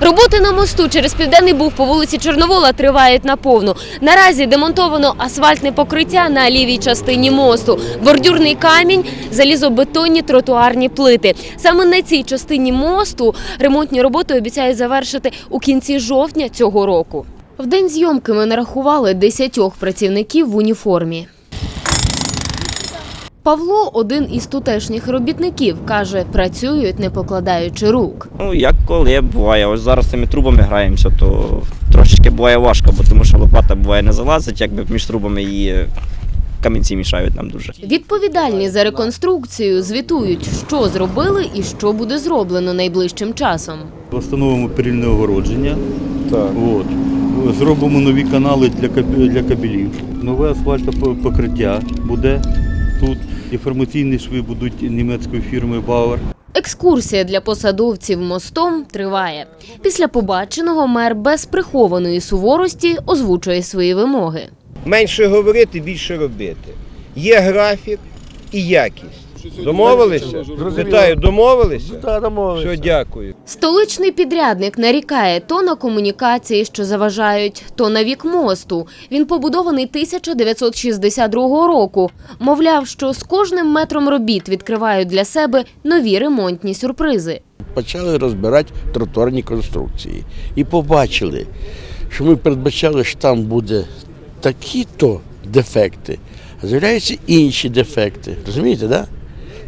Роботи на мосту через південний буг по вулиці Чорновола тривають наповну. Наразі демонтовано асфальтне покриття на лівій частині мосту, бордюрний камінь, залізобетонні тротуарні плити. Саме на цій частині мосту ремонтні роботи обіцяють завершити у кінці жовтня цього року. В день зйомки ми нарахували 10 працівників в уніформі. Павло один із тутешніх робітників, каже, працюють не покладаючи рук. Ну, як коли буває. Ось зараз цими трубами граємося, то трошечки буває важко, бо тому що лопата буває не залазить, якби між трубами і камінці мішають нам дуже. Відповідальні за реконструкцію звітують, що зробили і що буде зроблено найближчим часом. Встановимо перільне огородження. Так. От. Зробимо нові канали для кабелів. Нове асфальтопокриття буде тут. Інформаційні шви будуть німецької фірми Бауер. Екскурсія для посадовців мостом триває. Після побаченого мер без прихованої суворості озвучує свої вимоги. Менше говорити, більше робити. Є графік і якість. Домовилися? Питаю, домовилися? Так, Все, дякую. Столичний підрядник нарікає то на комунікації, що заважають, то на вік мосту. Він побудований 1962 року. Мовляв, що з кожним метром робіт відкривають для себе нові ремонтні сюрпризи. почали розбирати тротуарні конструкції і побачили, що ми передбачали, що там буде такі-то дефекти, а з'являються інші дефекти. Розумієте, да?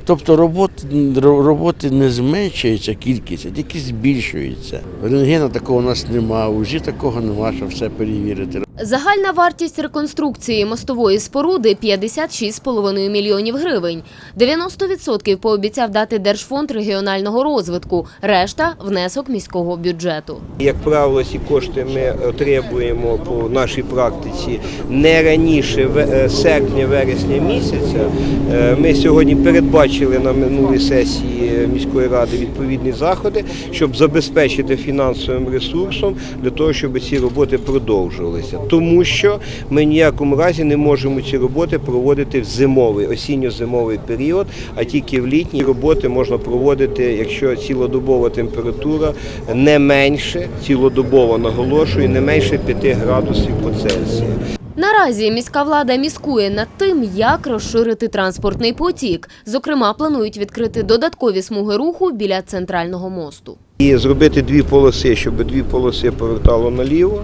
Тобто роботи, роботи не зменшується кількість, а тільки збільшується. Рентгена такого у нас немає, УЗІ такого немає, щоб все перевірити. Загальна вартість реконструкції мостової споруди 56,5 мільйонів гривень. 90% пообіцяв дати Держфонд регіонального розвитку, решта – внесок міського бюджету. Як правило, ці кошти ми отримуємо по нашій практиці не раніше е, серпня-вересня місяця. Е, Ми сьогодні передбачили на минулій сесії міської ради відповідні заходи, щоб забезпечити фінансовим ресурсом для того, щоб ці роботи продовжувалися. Тому що ми ніякому разі не можемо ці роботи проводити в зимовий, осінньо-зимовий період, а тільки в літні роботи можна проводити, якщо цілодобова температура не менше, цілодобово наголошую, не менше 5 градусів по Цельсію. Наразі міська влада міскує над тим, як розширити транспортний потік. Зокрема, планують відкрити додаткові смуги руху біля центрального мосту. І зробити дві полоси, щоб дві полоси повертало наліво.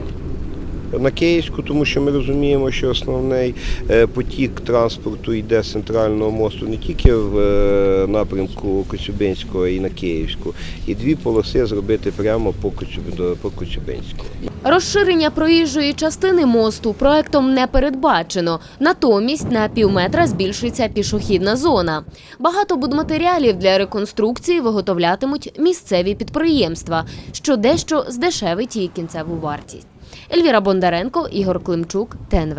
На Київську, тому що ми розуміємо, що основний е, потік транспорту йде з центрального мосту не тільки в е, напрямку Коцюбинського і на Київську, і дві полоси зробити прямо по Коцюб- до- по Коцюбинську. Розширення проїжджої частини мосту проектом не передбачено. Натомість на півметра збільшується пішохідна зона. Багато будматеріалів для реконструкції виготовлятимуть місцеві підприємства, що дещо здешевить її кінцеву вартість. Ельвіра Бондаренко, Ігор Климчук, ТНВ.